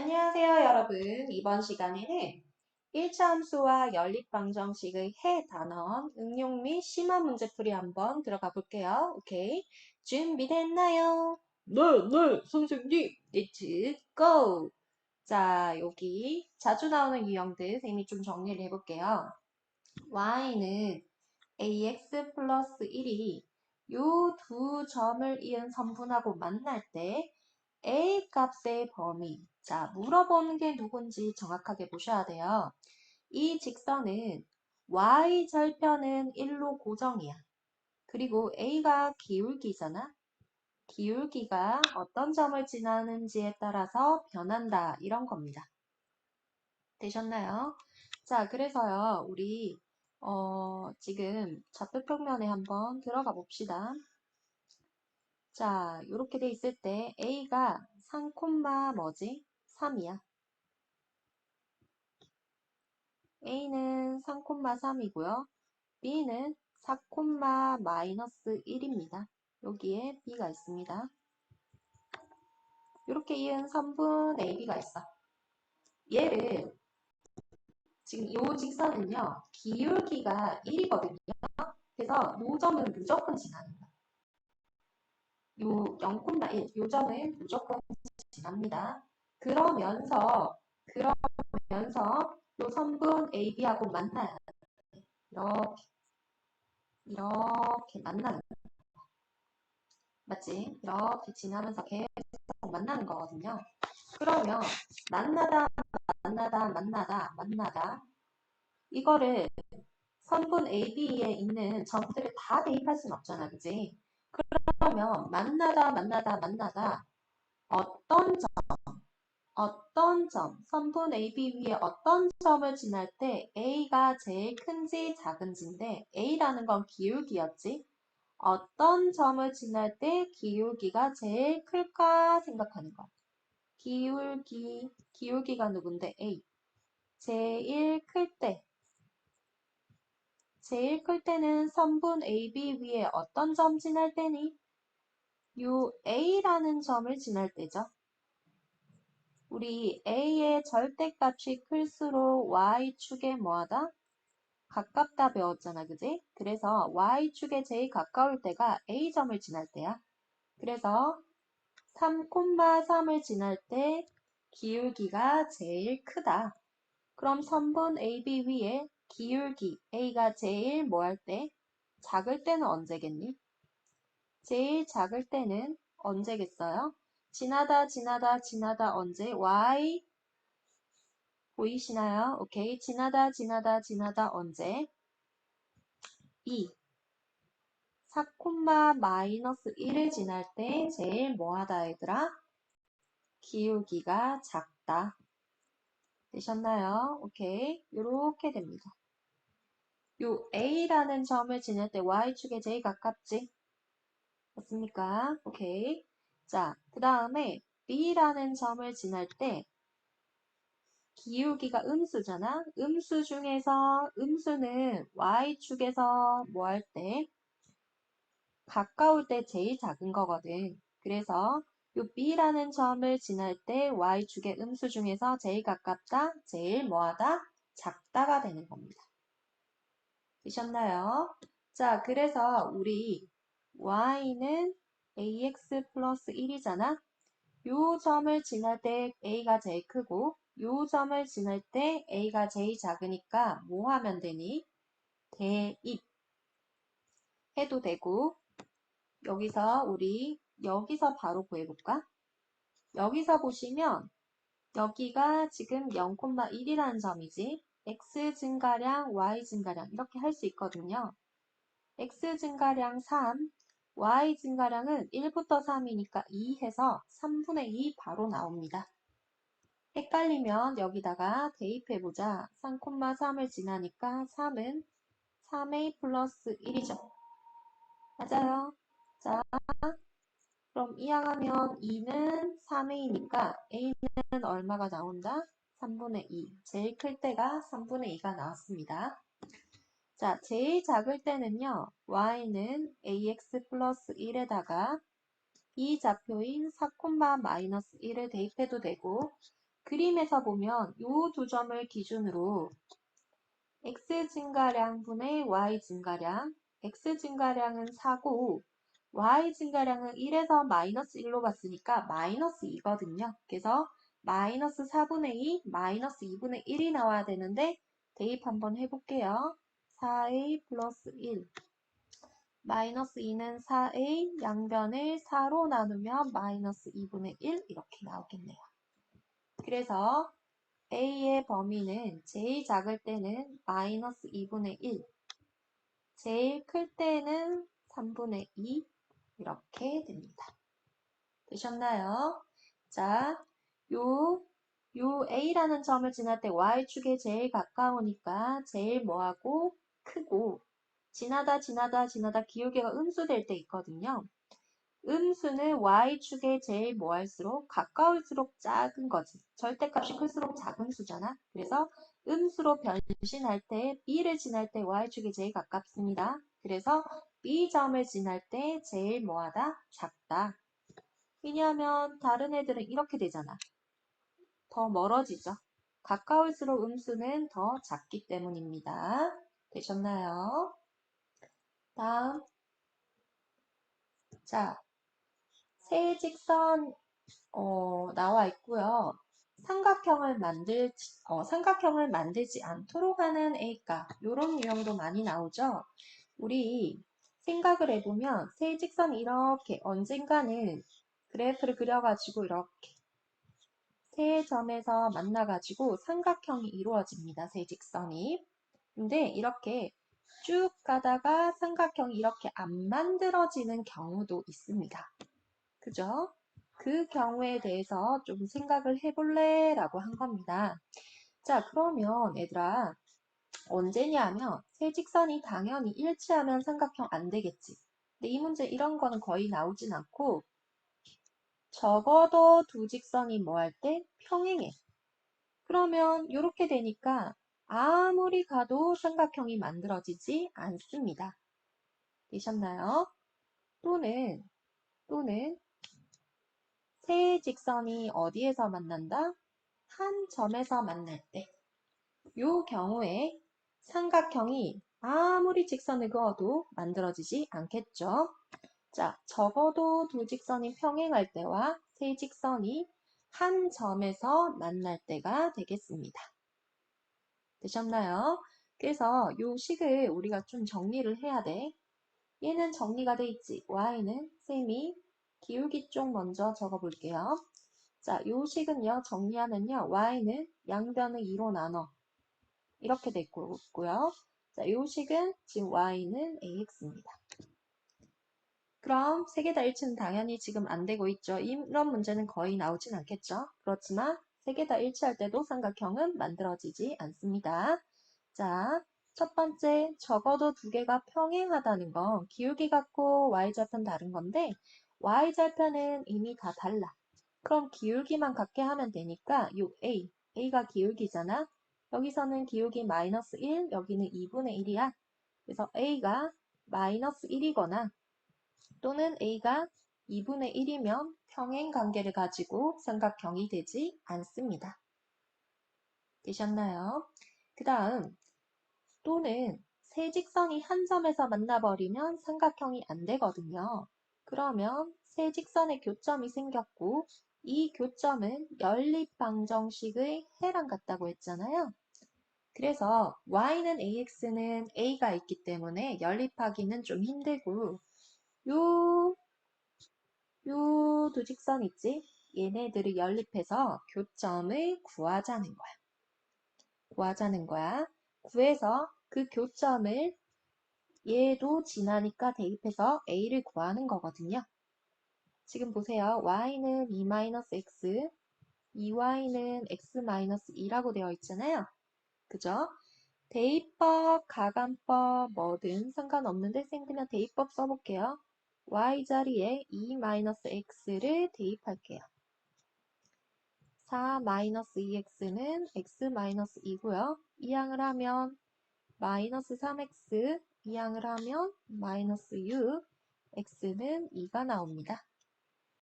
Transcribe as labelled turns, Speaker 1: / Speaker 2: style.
Speaker 1: 안녕하세요, 여러분. 이번 시간에는 1차 함수와 연립방정식의 해 단원, 응용 및 심화 문제풀이 한번 들어가 볼게요. 오케이. 준비됐나요? 네, 네, 선생님. Let's go. 자, 여기 자주 나오는 유형들 선생님이 좀 정리를 해볼게요. y는 ax 플러스 1이 요 두 점을 이은 선분하고 만날 때 a 값의 범위. 자, 물어보는 게 누군지 정확하게 보셔야 돼요. 이 직선은 y 절편은 1로 고정이야. 그리고 a가 기울기잖아. 기울기가 어떤 점을 지나는지에 따라서 변한다. 이런 겁니다. 되셨나요? 자, 그래서요, 우리, 어, 지금 좌표 평면에 한번 들어가 봅시다. 자, 이렇게 돼 있을 때 A가 3, 뭐지? 3이야. A는 3, 3이고요. B는 4, 마이너스 1입니다. 여기에 B가 있습니다. 이렇게 이은 선분 AB가 있어. 얘를 지금 이 직선은요. 기울기가 1이거든요. 그래서 노점은 무조건 지나는 거야. 요 0,1, 요 점은 무조건 지납니다. 그러면서 그러면서 요 선분 AB하고 만나야 돼. 이렇게 이렇게 만나는 거 맞지? 이렇게 지나면서 계속 만나는 거거든요. 그러면 만나다 만나다 만나다 만나다 이거를 선분 AB에 있는 점들을 다 대입할 수는 없잖아, 그지? 그러면 만나다 만나다 만나다 어떤 점, 어떤 점, 선분 AB 위에 어떤 점을 지날 때 A가 제일 큰지 작은지인데 A라는 건 기울기였지? 어떤 점을 지날 때 기울기가 제일 클까 생각하는 거. 기울기, 기울기가 누군데? A. 제일 클 때. 제일 클 때는 선분 AB 위에 어떤 점 지날 때니? 요 A라는 점을 지날 때죠. 우리 A의 절대값이 클수록 Y축에 뭐하다? 가깝다 배웠잖아, 그지? 그래서 Y축에 제일 가까울 때가 A점을 지날 때야. 그래서 3,3을 지날 때 기울기가 제일 크다. 그럼 선분 AB 위에 기울기 A가 제일 뭐 할 때? 작을 때는 언제겠니? 제일 작을 때는 언제겠어요? 지나다 지나다 지나다 언제? Y 보이시나요? 오케이. 지나다 지나다 지나다 언제? 2 4, 마이너스 1을 지날 때 제일 뭐하다 얘들아? 기울기가 작다. 되셨나요? 오케이. 이렇게 됩니다. 요 A라는 점을 지날 때 Y축에 제일 가깝지? 맞습니까? 오케이. 자, 그 다음에 B라는 점을 지날 때 기울기가 음수잖아? 음수 중에서 음수는 Y축에서 뭐 할 때? 가까울 때 제일 작은 거거든. 그래서 요 B라는 점을 지날 때 Y축의 음수 중에서 제일 가깝다, 제일 뭐하다? 작다가 되는 겁니다. 되셨나요? 자, 그래서 우리 y는 ax 플러스 1이잖아. 요 점을 지날 때 a가 제일 크고 요 점을 지날 때 a가 제일 작으니까 뭐 하면 되니? 대입 해도 되고 여기서 우리 여기서 바로 구해볼까? 여기서 보시면 여기가 지금 0,1이라는 점이지 x 증가량, y 증가량 이렇게 할 수 있거든요. x 증가량 3, y 증가량은 1부터 3이니까 2 해서 3분의 2 바로 나옵니다. 헷갈리면 여기다가 대입해보자. 3,3을 지나니까 3은 3a 플러스 1이죠. 맞아요. 자, 그럼 이항하면 2는 3a니까 a는 얼마가 나온다? 3분의 2. 제일 클 때가 3분의 2가 나왔습니다. 자, 제일 작을 때는요. y는 ax 플러스 1에다가 이 좌표인 4, 마이너스 1을 대입해도 되고 그림에서 보면 이 두 점을 기준으로 x 증가량 분의 y 증가량, x 증가량은 4고 y 증가량은 1에서 마이너스 1로 봤으니까 마이너스 2거든요. 그래서 마이너스 4분의 2, 마이너스 2분의 1이 나와야 되는데 대입 한번 해볼게요. 4a 플러스 1 마이너스 2는 4a 양변을 4로 나누면 마이너스 2분의 1 이렇게 나오겠네요. 그래서 a의 범위는 제일 작을 때는 마이너스 2분의 1 제일 클 때는 3분의 2 이렇게 됩니다. 되셨나요? 자, 요, 요 A라는 점을 지날 때 Y축에 제일 가까우니까 제일 뭐하고 크고 지나다 지나다 지나다 기울기가 음수될 때 있거든요. 음수는 Y축에 제일 뭐할수록 가까울수록 작은 거지. 절대값이 클수록 작은 수잖아. 그래서 음수로 변신할 때 B를 지날 때 Y축이 제일 가깝습니다. 그래서 B점을 지날 때 제일 뭐하다? 작다. 왜냐하면 다른 애들은 이렇게 되잖아. 더 멀어지죠. 가까울수록 음수는 더 작기 때문입니다. 되셨나요? 다음. 자, 세 직선 어, 나와 있고요. 삼각형을 만들 어, 삼각형을 만들지 않도록 하는 A값 이런 유형도 많이 나오죠. 우리 생각을 해보면 세 직선이 이렇게 언젠가는 그래프를 그려가지고 이렇게 세 점에서 만나가지고 삼각형이 이루어집니다. 세 직선이. 근데 이렇게 쭉 가다가 삼각형이 이렇게 안 만들어지는 경우도 있습니다. 그죠? 그 경우에 대해서 좀 생각을 해볼래? 라고 한 겁니다. 자, 그러면 얘들아, 언제냐면 세 직선이 당연히 일치하면 삼각형 안 되겠지. 근데 이 문제 이런 거는 거의 나오진 않고 적어도 두 직선이 뭐 할 때 평행해. 그러면 이렇게 되니까 아무리 가도 삼각형이 만들어지지 않습니다. 되셨나요? 또는 또는 세 직선이 어디에서 만난다? 한 점에서 만날 때. 이 경우에 삼각형이 아무리 직선을 그어도 만들어지지 않겠죠. 자, 적어도 두 직선이 평행할 때와 세 직선이 한 점에서 만날 때가 되겠습니다. 되셨나요? 그래서 이 식을 우리가 좀 정리를 해야 돼. 얘는 정리가 돼 있지. y는 셈이 기울기 쪽 먼저 적어볼게요. 자, 이 식은요, 정리하면요, y는 양변을 2로 나눠. 이렇게 있고요. 자, 이 식은 지금 y는 ax입니다. 그럼 세 개 다 일치는 당연히 지금 안 되고 있죠. 이런 문제는 거의 나오진 않겠죠. 그렇지만 세 개 다 일치할 때도 삼각형은 만들어지지 않습니다. 자, 첫 번째, 적어도 두 개가 평행하다는 건 기울기 같고 y좌편 다른 건데 y좌편은 이미 다 달라. 그럼 기울기만 같게 하면 되니까 요 a, a가 기울기잖아. 여기서는 기울기 마이너스 1, 여기는 2분의 1이야. 그래서 a가 마이너스 1이거나 또는 a가 2분의 1이면 평행 관계를 가지고 삼각형이 되지 않습니다. 되셨나요? 그 다음 또는 세 직선이 한 점에서 만나버리면 삼각형이 안 되거든요. 그러면 세 직선의 교점이 생겼고 이 교점은 연립방정식의 해랑 같다고 했잖아요. 그래서 y는 ax는 a가 있기 때문에 연립하기는 좀 힘들고 요, 요 두 직선 있지? 얘네들을 연립해서 교점을 구하자는 거야. 구하자는 거야. 구해서 그 교점을 얘도 지나니까 대입해서 a를 구하는 거거든요. 지금 보세요. y는 2-x, 2y는 x-2라고 되어 있잖아요. 그죠? 대입법, 가간법, 뭐든 상관없는데 쌤 그냥 대입법 써볼게요. Y 자리에 2-x를 대입할게요. 4-2x는 x-2고요. 이항을 하면 마이너스 3x, 이항을 하면 마이너스 6, x는 2가 나옵니다.